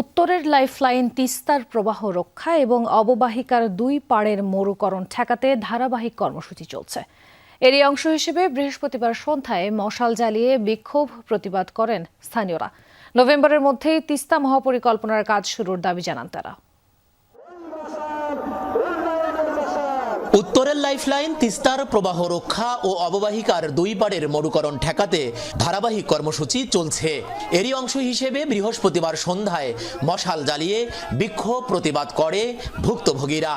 উত্তরের লাইফলাইন তিস্তার প্রবাহ রক্ষা এবং অববাহিকার দুই পাড়ের মরুকরণ ঠেকাতে ধারাবাহিক কর্মসূচি চলছে। এরই অংশ হিসেবে বৃহস্পতিবার সন্ধ্যায় মশাল জ্বালিয়ে বিক্ষোভ প্রতিবাদ করেন স্থানীয়রা। নভেম্বরের মধ্যেই তিস্তা মহাপরিকল্পনার কাজ শুরুর দাবি জানান তারা। উত্তরের লাইফলাইন, তিস্তার প্রবাহ রক্ষা ও অববাহিকার দুই পাড়ের মরুকরণ ঠেকাতে ধারাবাহিক কর্মসূচি চলছে। এরই অংশ হিসেবে বৃহস্পতিবার সন্ধ্যায় মশাল জ্বালিয়ে বিক্ষোভ প্রতিবাদ করে ভুক্তভোগীরা।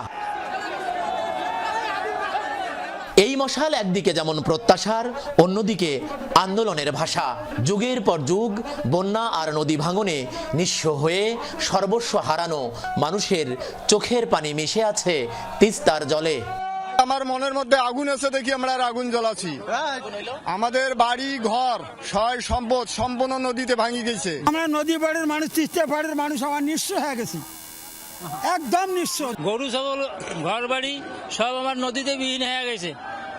এই মশাল একদিকে যেমন প্রত্যাশার, অন্যদিকে আন্দোলনের ভাষা। যুগের পর যুগ বন্যা আর নদী ভাঙনে নিঃস্ব হয়ে সর্বস্ব হারানো মানুষের চোখের পানি মিশে আছে তিস্তার জলে। আমার মনের মধ্যে আগুন এসে দেখি আমরা আর আগুন জ্বলাচ্ছি। আমাদের বাড়ি ঘর সয় সম্পদ সম্পূর্ণ নদীতে ভাঙি গেছে। আমরা নদী পাড়ের মানুষ তিস্তা পাড়ের মানুষ আমার নিঃস্ব হয়ে গেছি। একদম নিঃস্ব। গরু ছাগল ঘর বাড়ি সব আমার নদীতে বিহীন হয়ে গেছে।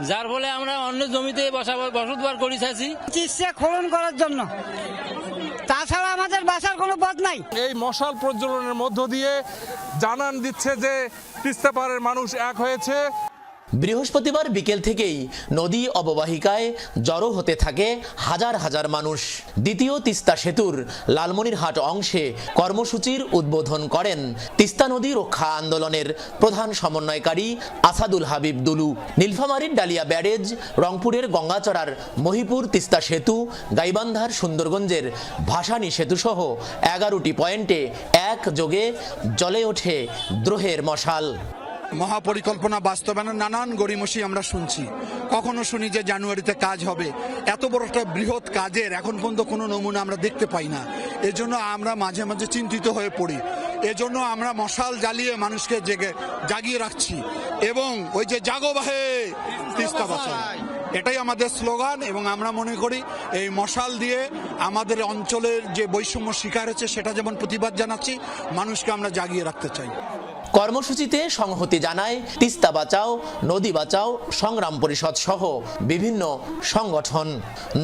যার ফলে আমরা অন্য জমিতে বসবাস বসতবার করি থাকি চিকিৎসা খনন করার জন্য। তাছাড়া আমাদের বাসার কোনো পথ নাই। এই মশাল প্রজ্বলনের মধ্য দিয়ে জানান দিচ্ছে যে তিস্তা পাড়ের মানুষ এক হয়েছে। বৃহস্পতিবার বিকেল থেকেই নদী অববাহিকায় জড়ো হতে থাকে হাজার হাজার মানুষ। দ্বিতীয় তিস্তা সেতুর লালমনিরহাট অংশে কর্মসূচির উদ্বোধন করেন তিস্তা নদী রক্ষা আন্দোলনের প্রধান সমন্বয়কারী আসাদুল হাবিব দুলু। নীলফামারীর ডালিয়া ব্যারেজ, রংপুরের গঙ্গাচড়ার মহিপুর তিস্তা সেতু, গাইবান্ধার সুন্দরগঞ্জের ভাসানী সেতু সহ এগারোটি পয়েন্টে এক যোগে জ্বলে ওঠে দ্রোহের মশাল। মহাপরিকল্পনা বাস্তবায়নের নানান গড়িমসি আমরা শুনছি। কখনো শুনি যে জানুয়ারিতে কাজ হবে। এত বড় একটা বৃহৎ কাজের এখন পর্যন্ত কোনো নমুনা আমরা দেখতে পাই না। এজন্য আমরা মাঝে মাঝে চিন্তিত হয়ে পড়ি। এজন্য আমরা মশাল জ্বালিয়ে মানুষকে জেগে, জাগিয়ে রাখছি। এবং ওই যে জাগো বাহে, তিস্তা বাঁচাও এটাই আমাদের স্লোগান এবং আমরা মনে করি এই মশাল দিয়ে আমাদের অঞ্চলের যে বৈষম্য শিকার হচ্ছে, সেটা যেমন প্রতিবাদ জানাচ্ছি, মানুষকে আমরা জাগিয়ে রাখতে চাই। কর্মসূচিতে সংহতি জানায় তিস্তা বাঁচাও, নদী বাঁচাও, সংগ্রাম পরিষদ সহ বিভিন্ন সংগঠন।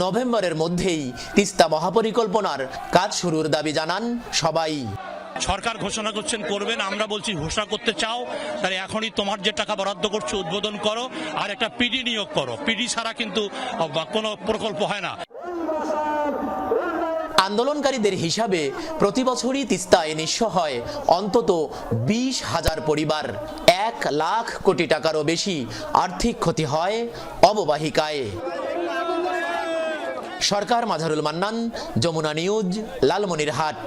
নভেম্বরের মধ্যেই তিস্তা মহাপরিকল্পনার কাজ শুরুর দাবি জানান সবাই। সরকার ঘোষণা করছেন, করবেন, আমরা বলছি ঘোষণা করতে চাও, তাহলে এখনই তোমার যে টাকা বরাদ্দ করছ উদ্বোধন করো, আর একটা পিডি নিয়োগ করো। পিডি ছাড়া কিন্তু কোনো প্রকল্প হয় না। আন্দোলনকারীদের হিসাবে প্রতি বছরই তিস্তায় নিঃস্ব হয়। অন্তত বিশ হাজার পরিবার এক লাখ কোটি টাকারও বেশি আর্থিক ক্ষতি হয় অববাহিকায়। সরকার মাঝারুল মান্নান, যমুনা নিউজ, লালমনিরহাট।